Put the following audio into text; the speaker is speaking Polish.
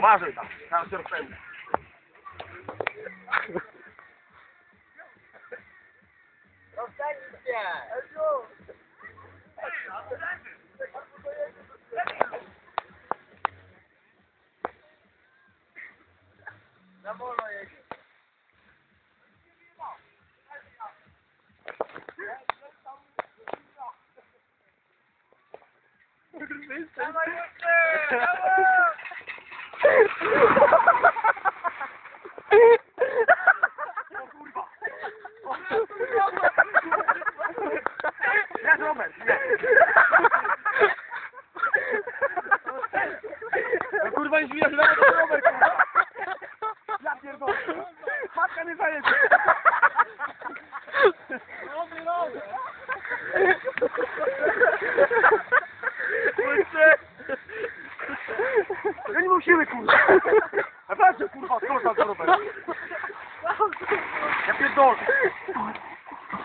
Uważaj tam, tam się rozpędza. Jest Robert, jest. No kurwa nie zbijasz na to Robert, kurwa. Ja pierdolę. Matka nie zajedzie. Kurczę. Ja nie mam kurwa. A patrzę, kurwa, skąd tam to Robert. Ja pierdolę.